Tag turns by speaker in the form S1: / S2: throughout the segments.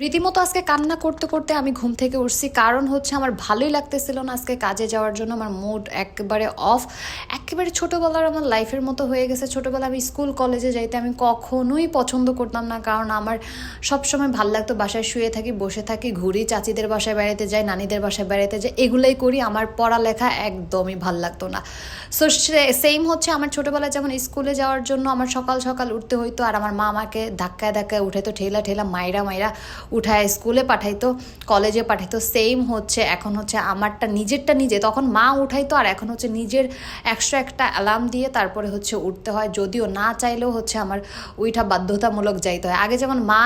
S1: রীতিমতো আজকে কান্না করতে করতে আমি ঘুম থেকে উঠছি। কারণ হচ্ছে আমার ভালোই লাগতেছিল না আজকে কাজে যাওয়ার জন্য। আমার মুড একেবারে অফ একেবারে ছোটোবেলার আমার লাইফের মতো হয়ে গেছে। ছোটোবেলা আমি স্কুল কলেজে যাইতে আমি কখনোই পছন্দ করতাম না। কারণ আমার সবসময় ভালো লাগতো বাসায় শুয়ে থাকি, বসে থাকি, ঘুরি, চাচিদের বাসায় বেড়াতে যাই, নানিদের বাসায় বেড়াতে যাই। এগুলোই করি। আমার পড়ালেখা একদমই ভালো লাগতো না। সো সেম হচ্ছে আমার ছোটোবেলায় যেমন স্কুলে যাওয়ার জন্য আমার সকাল সকাল উঠতে হইতো। আর আমার মা আমাকে ধাক্কায় ধাক্কায় উঠে তো ঠেলা ঠেলা, মাইরা মাইরা। উঠায়, স্কুলে পাঠাইতো, কলেজে পাঠাইতো সেম হচ্ছে, এখন হচ্ছে আমারটা নিজেরটা নিজে। তখন মা উঠাইতো আর এখন হচ্ছে নিজের একশো একটা অ্যালার্ম দিয়ে তারপরে হচ্ছে উঠতে হয়। যদিও না চাইলেও হচ্ছে আমার ওইটা বাধ্যতামূলক যাইতে হয়। আগে যেমন মা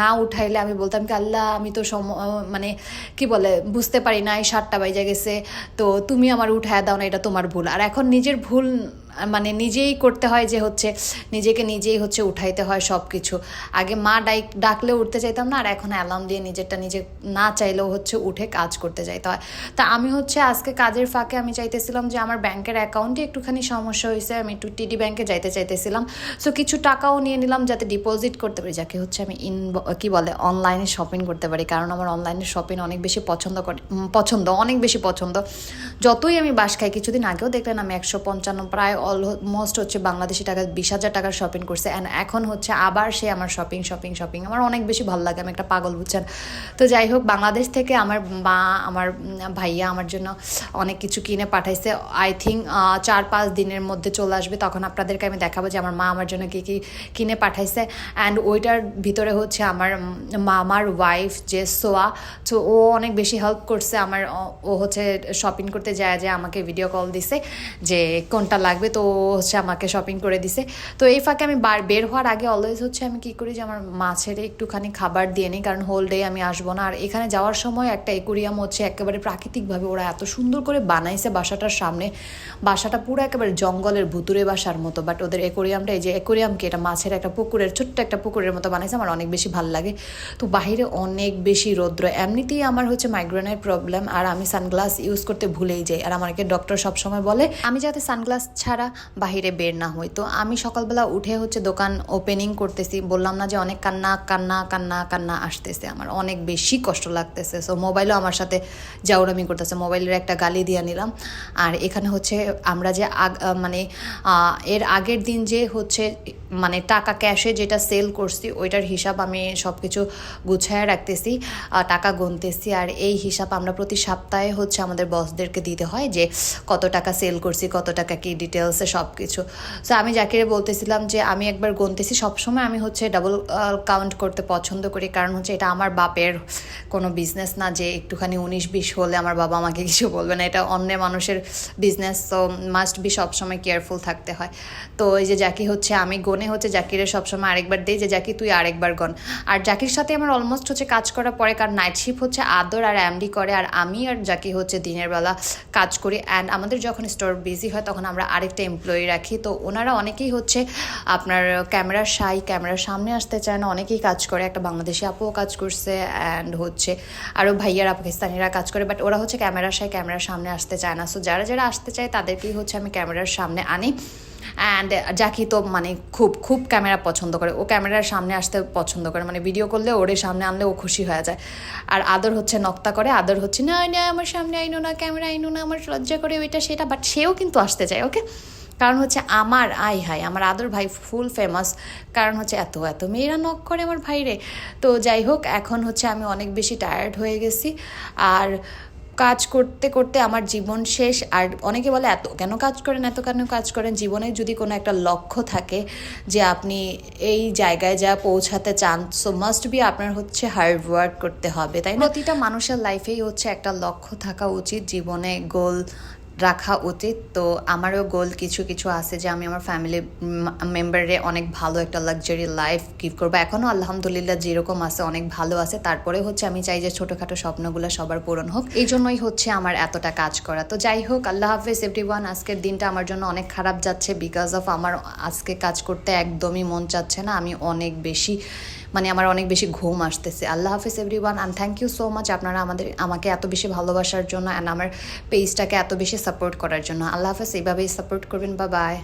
S1: না উঠাইলে আমি বলতাম কি, আল্লাহ, আমি তো সম মানে কি বলে, বুঝতে পারি না এই সাতটা বাজে গেছে, তো তুমি আমার উঠায় দাও না, এটা তোমার ভুল। আর এখন নিজের ভুল মানে নিজেই করতে হয় যে হচ্ছে নিজেকে নিজেই হচ্ছে উঠাইতে হয় সব কিছু আগে মা ডাইক ডাকলে উঠতে চাইতাম না, আর এখন অ্যালার্ম দিয়ে নিজেরটা নিজে না চাইলেও হচ্ছে উঠে কাজ করতে চাইতে হয়। তা আমি হচ্ছে আজকে কাজের ফাঁকে আমি চাইতেছিলাম যে আমার ব্যাংকের অ্যাকাউন্টে একটুখানি সমস্যা হয়েছে আমি একটু টিডি ব্যাংকে যাইতে চাইতেছিলাম। সো কিছু টাকাও নিয়ে নিলাম যাতে ডিপোজিট করতে পারি, যাকে হচ্ছে আমি ইন, কী বলে অনলাইনে শপিং করতে পারি। কারণ আমার অনলাইনে শপিং অনেক বেশি পছন্দ করে পছন্দ, অনেক বেশি পছন্দ। যতই আমি বাস খাই, কিছুদিন আগেও দেখলেন আমি একশো পঞ্চান্ন, প্রায় অলমোস্ট হচ্ছে বাংলাদেশি টাকা, বিশ হাজার টাকার শপিং করছে অ্যান্ড এখন হচ্ছে আবার সে আমার শপিং শপিং শপিং আমার অনেক বেশি ভালো লাগে, আমি একটা পাগল, বুঝছেন? তো যাই হোক, বাংলাদেশ থেকে আমার মা, আমার ভাইয়া আমার জন্য অনেক কিছু কিনে পাঠাইছে। আই থিঙ্ক চার পাঁচ দিনের মধ্যে চলে আসবে, তখন আপনাদেরকে আমি দেখাবো যে আমার মা আমার জন্য কী কী, কিনে পাঠাইছে। অ্যান্ড ওইটার ভিতরে হচ্ছে আমার মামার ওয়াইফ যে সোয়া, তো ও অনেক বেশি হেল্প করছে। আমার, ও- হচ্ছে শপিং করতে যায় যে আমাকে ভিডিও কল দিছে যে কোনটা লাগবে। তো হচ্ছে আমাকে শপিং করে দিছে। তো এই ফাঁকে আমি বার, বের হওয়ার আগে অলওয়েজ হচ্ছে আমি কি করি যে আমার মাছের একটুখানি খাবার দিয়ে নিই, কারণ হোল ডে আমি আসব না। আর এখানে যাওয়ার সময় একটা একুরিয়াম হচ্ছে একেবারে প্রাকৃতিকভাবে ওরা এত সুন্দর করে বানাইছে বাসাটার সামনে। বাসাটা পুরো একেবারে জঙ্গলের ভুতুরে বাসার মতো বাট ওদের একুরিয়ামটা এই যে একুরিয়ামকে এটা মাছের একটা পুকুরের, ছোট্ট একটা পুকুরের মতো বানাইছে, আমার অনেক বেশি ভালো লাগে। তো বাইরে অনেক বেশি রৌদ্র, এমনিতেই আমার হচ্ছে মাইগ্রেনের প্রবলেম আর আমি সানগ্লাস ইউজ করতে ভুলেই যাই। আর আমাকে ডক্টর সবসময় বলে, আমি যাতে সানগ্লাস ছাড়া বাইরে বের না হই। তো আমি সকালবেলা উঠে হচ্ছে দোকান ওপেনিং করতেছি। বললাম না যে অনেক কান্না কান্না কান্না কান্না আসতেছে আমার। অনেক বেশি কষ্ট লাগতেছে। সো মোবাইলও আমার সাথে জাউরামি করতেছে। মোবাইলের একটা গালি দিয়ে নিলাম। আর এখানে হচ্ছে আমরা যে আগ- মানে এর আগের দিন যে হচ্ছে মানে টাকা ক্যাশে যেটা সেল করছি, ওইটার হিসাব আমি সব কিছু গুছায় রাখতেছি টাকা গুনতেছি। আর এই হিসাব আমরা প্রতি সপ্তাহে হচ্ছে আমাদের বসদেরকে দিতে হয় যে কত টাকা সেল করছি, কত টাকা কি ডিটেলসে সব কিছু সো আমি জাকিরে বলতেছিলাম যে, আমি একবার গুনতেছি, সবসময় আমি হচ্ছে ডাবল কাউন্ট করতে পছন্দ করি। কারণ হচ্ছে এটা আমার বাপের কোনো বিজনেস না যে একটুখানি উনিশ, বিশ হলে আমার বাবা আমাকে কিছু বলবে না। এটা অন্য মানুষের বিজনেস তো মাস্ট বি সবসময় কেয়ারফুল থাকতে হয়। তো এই যে জাকি হচ্ছে, আমি গনে হচ্ছে জাকিরে সবসময় আরেকবার দিই যে, জাকি, তুই আরেকবার গন। আর জাকির সাথে আমার অলমোস্ট হচ্ছে কাজ করার পরে, কারণ নাইট শিফট হচ্ছে, আদর আর অ্যামডি করে, আর আমি আর জাকি হচ্ছে দিনের বেলা কাজ করি। অ্যান্ড আমাদের যখন স্টোর বিজি হয়, তখন আমরা আরেকটা এমপ্লয়ি রাখি। তো ওনারা অনেকেই হচ্ছে আপনার ক্যামেরার সাই ক্যামেরার সামনে আসতে চায় না। অনেকেই কাজ করে, একটা বাংলাদেশি আপুও কাজ করছে অ্যান্ড হচ্ছে আরও ভাইয়ারা পাকিস্তানিরা কাজ করে বাট ওরা হচ্ছে ক্যামেরার সাই ক্যামেরার সামনে আসতে চায় না। সো যারা যারা আসতে চায় তাদেরকেই হচ্ছে আমি ক্যামেরার সামনে আনি। অ্যান্ড জাকি তো মানে খুব খুব ক্যামেরা পছন্দ করে। ও ক্যামেরার সামনে আসতে পছন্দ করে। মানে ভিডিও করলে ওরে সামনে আনলে ও খুশি হয়ে যায়। আর আদর হচ্ছে নক্তা করে। আদর হচ্ছে, না না, আমার সামনে আইনো না ক্যামেরা আইনো না, আমার লজ্জা করে ওইটা, সেটা। বাট সেও কিন্তু আসতে চায় ওকে কারণ হচ্ছে আমার আই হাই আমার আদর ভাই ফুল ফেমাস কারণ হচ্ছে এত এত মেয়েরা নক করে আমার ভাইরে। তো যাই হোক, এখন হচ্ছে আমি অনেক বেশি টায়ার্ড হয়ে গেছি। আর কাজ করতে করতে আমার জীবন শেষ। আর অনেকে বলে, এত কেন কাজ করেন? এত কেন কাজ করেন? জীবনে যদি কোনো একটা লক্ষ্য থাকে যে আপনি এই জায়গায় যা পৌঁছাতে চান সো মাস্ট বি আপনার হচ্ছে হার্ড ওয়ার্ক করতে হবে, তাই প্রতিটা মানুষের লাইফেই হচ্ছে একটা লক্ষ্য থাকা উচিত। জীবনে গোল রাখা উচিত তো আমারও গোল কিছু কিছু আছে যে আমি আমার ফ্যামিলি মেম্বারে অনেক ভালো একটা লাক্সারি লাইফ গিফট করব। এখনও আলহামদুলিল্লাহ যেরকম আছে, অনেক ভালো আছে। তারপরে হচ্ছে আমি চাই যে ছোটোখাটো স্বপ্নগুলো সবার পূরণ হোক। এই জন্যই হচ্ছে আমার এতটা কাজ করা। তো যাই হোক, আল্লাহ হাফিজ এভরিওয়ান আজকের দিনটা আমার জন্য অনেক খারাপ যাচ্ছে বিকজ অফ আমার আজকে কাজ করতে একদমই মন চাচ্ছে না। আমি অনেক বেশি মানে আমার অনেক বেশি ঘুম আসতেছে। আল্লাহ হাফিজ everyone and thank you so much আপনারা আমাদের, আমাকে এত বেশি ভালোবাসার জন্য অ্যান্ড আমার পেজটাকে এত বেশি সাপোর্ট করার জন্য। আল্লাহ হাফিজ, এইভাবেই সাপোর্ট করবেন বা বাই